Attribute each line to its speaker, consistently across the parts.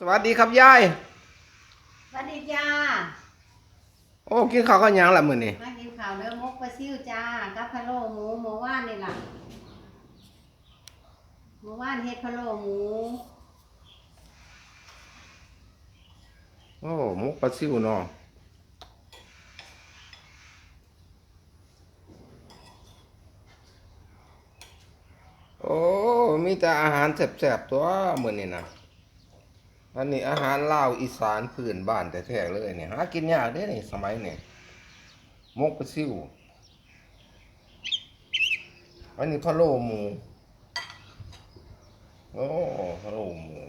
Speaker 1: สวัสดีครับยาย
Speaker 2: สวัสดีจ้า
Speaker 1: โอ้กินข้าวกันยังล่ะมื้อนี้
Speaker 2: มากินข้าวเนื้อมกปลาซิวจ้ากับพะโล้หมูหมูว่านนี่ล่ะหมูว่านเฮ็ดพะโล้หมู
Speaker 1: โอ้หมกปลาซิวเนาะโอ้ มีแต่อาหารแซ่บๆตัวมื้อนี้นะ อันนี้อาหารลาวอีสานพื้นบ้านแท้ๆเลยเนี่ยหากินยากเด้นี่สมัยเนี้หมกปลาซิวอันนี้พะโล้หมูโอ้พะโล้หมู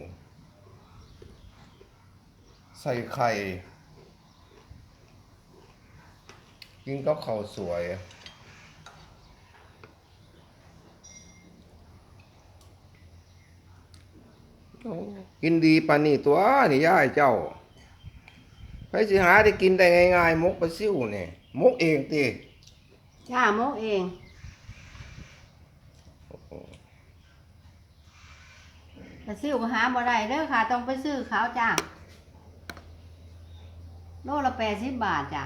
Speaker 1: ใส่ไข่ กินกับข้าวสวยโอ้ กินดีปานนี่ตัวนี่ย่ายเจ้าไปสิหาได้กินได้ง่ายๆมกปลาซิวนี่มกเองติ
Speaker 2: จ้ามกเองปลาซิวก็หาบ่ได้เด้อค่ะ ต้องไปซื้อเขาจ้าโลละแปดสิบบาทจ้า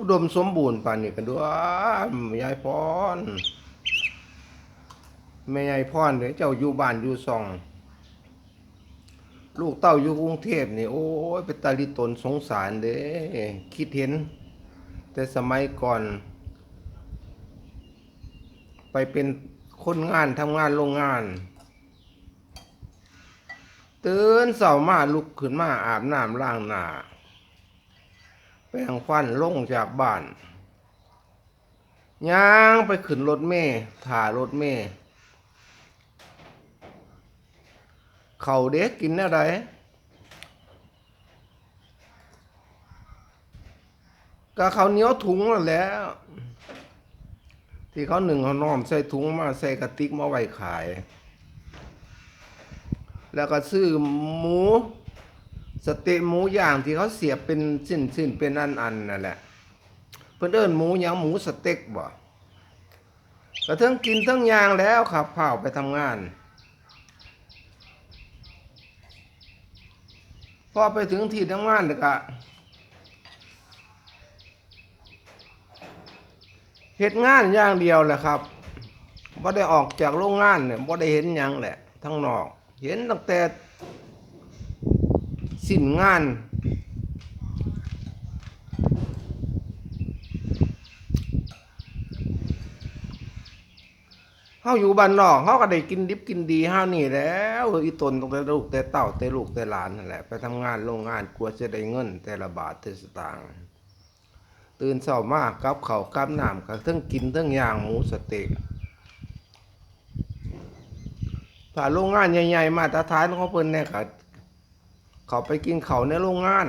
Speaker 1: อุดมสมบูรณ์ป่านนี้กันด้วยยายพรแม่ยายพรเด้อเจ้าอยู่บ้านอยู่ซอง ลูกเต้าอยู่กรุงเทพนี่โอ้ยเป็นตาลิตนสงสารเด้คิดเห็น แต่สมัยก่อน ไปเป็นคนงานทำงานโรงงานตื่นเสามาลุกขึ้นมาอาบน้ำล้างหน้า แปรงฟันลงจากบ้านย่างไปขึ้นรถเมล์ถ่ารถเมล์เขาเด็กกินอะไรก็เขาเนียวถุงแล้ว ที่เขาหนึ่งเขาน้อมใส่ถุงมาใส่กระติกมาไว้ขาย แล้วก็ซื้อหมู สเต๊ะหมูย่างที่เขาเสียบเป็นสิ้นสิ้นเป็นอันอันนั่นแหละ เพิ่นเอิ้นหมูหยังหมูสเต็กบ่ก็ทั้งกินทั้งย่างแล้วขับเผาไปทำงาน พอไปถึงที่ทำงานแล้วก็เฮ็ดงานอย่างเดียวแหละครับบ่ได้ออกจากโรงงานเนี่ยบ่ได้เห็นยังแหละทั้งนอก เห็นตั้งแต่ สิ้นงานเฮาอยู่บ้านนอกเฮาก็ได้กินดิบกินดีเฮานี่แล้วอีตนตั้งแต่ลูกแต่เต้าแต่ลูกแต่หลานนั่นแหละไปทำงานโรงงานกลัวจะได้เงิน แต่ละบาทแต่สตางค์ตื่นเช้ามากกับเขากับน้ำก็ทั้งกินทั้งย่างหมูสเต็กถ้าโรงงานใหญ่ๆมาตรฐานของเพิ่นเนี่ยก็ เขาไปกินเขาในโรงงาน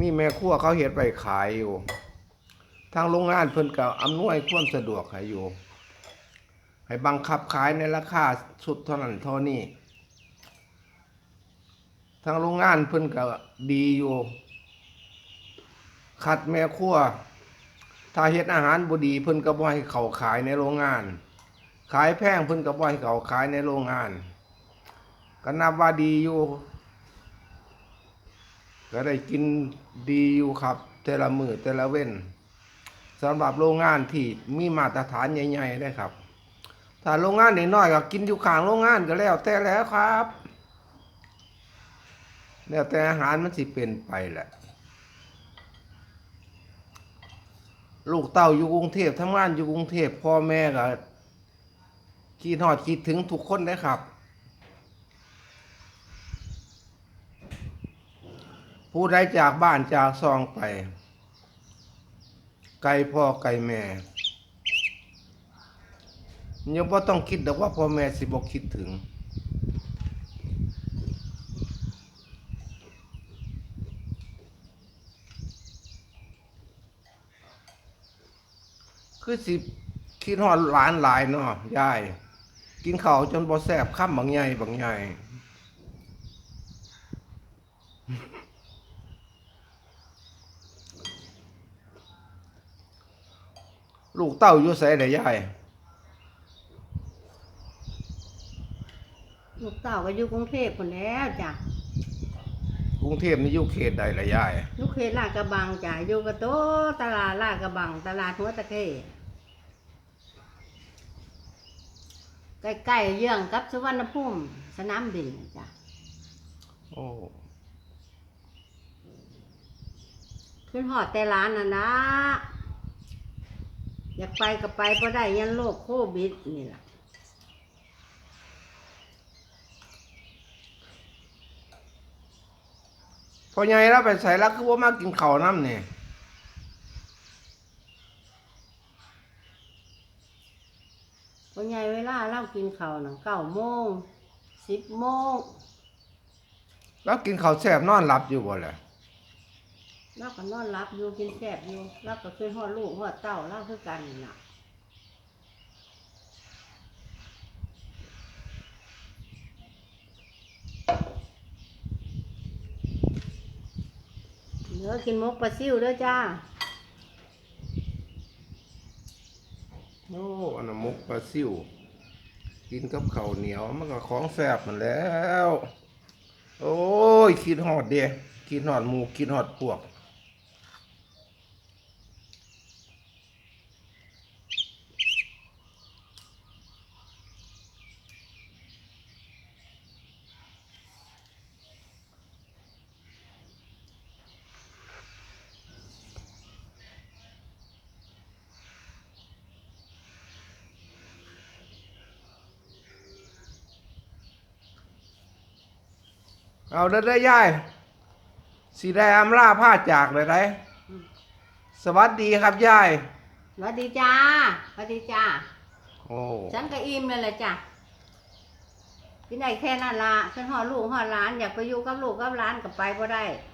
Speaker 1: มีแม่ครัวเขาเห็ดไปขายอยู่ ทางโรงงานเพิ่นก็อำนวยความสะดวกให้อยู่ ให้บังคับขายในราคาสุดเท่านั้นเท่านี้ ทางโรงงานเพิ่นก็ดีอยู่คัดแม่ครัว ถ้าเฮ็ดอาหารบดีเพิ่นก็บ่ให้เขาขายในโรงงาน ขายแพงเพิ่นก็บ่ให้เขาขายในโรงงาน ก็นับว่าดีอยู่ ก็ได้กินดีอยู่ครับ แต่ละมือแต่ละเว้นสำหรับโรงงานที่มีมาตรฐานใหญ่ๆได้ครับ ถ้าโรงงานน้อยๆก็กินอยู่ข้างโรงงานก็แล้วแต่แล้วครับ แล้วแต่อาหารมันสิเป็นไปแหละ ลูกเต้าอยู่กรุงเทพทำงานอยู่กรุงเทพพ่อแม่ก็คิดฮอดคิดถึงทุกคนนะครับ ผู้ใดจากบ้านจากซองไป ไกลพ่อไกลแม่ยังบ่ต้องคิดดอกว่าพ่อแม่สิบ่คิดถึง คือสิคิดฮอดหลานหลายเนาะยาย กินข้าวจนบ่แซ่บค่ำบางใหญ่บางใหญ่ ลูกเต้าอยู่ไสได้ยาย
Speaker 2: ลูกเต้าก็อยู่กรุงเทพคนแล้วจ้ะ
Speaker 1: กรุงเทพนี่อยู่เขตใดล่ะยาย
Speaker 2: ลูกเขตลาดกระบังจ้ะอยู่กับโตะตลาดลาดกระบัง ตลาดหัวตะเข้ใกล้ๆเยื่องกับสุวรรณภูมิสนามบินจ้ะ
Speaker 1: โอ้
Speaker 2: ขึ้นหอดแต่ร้านน่ะนะ อยากไปก็ไปเพราะได้ยันโรคโควิดนี่แหละ
Speaker 1: พอใหญ่แล้วไปใส่แล้วคือว่ามากินข้าวน้ำนี่
Speaker 2: เพราะไงเวลาเรากินข้าวหนังเก้าโมงสิบโมง
Speaker 1: แล้วกินข้าวแซ่บนอนหลับอยู่บ่แหละ
Speaker 2: เราก็นอนรับอยู่กินแซ่บอยู่เราก็ขึ้นหอดลูกหอดเต้าเราคือกันน่ะเนื้อกินมกปลาซิวเด้อจ้า
Speaker 1: โอ้อันนั้นมกปลาซิว กินกับข้าวเหนียวมันก็ของแซ่บมันแล้ว โอ้ยคิดฮอดเด้คิดฮอดหมูคิดฮอดพวก เอาได้ได้อยายสีได้อำลาผ้าจากเลยได้สวัสดีครับยาย
Speaker 2: สวัสดีจ้าสวัสดีจ้า
Speaker 1: โอ้
Speaker 2: ฉันก็อิ่มเลยแหละจ้ะกินได้แค่นั้นละฉันหอดลูกหอดหลานอยากไปอยู่กับลูกกับหลานก็ไปก็ได้
Speaker 1: โ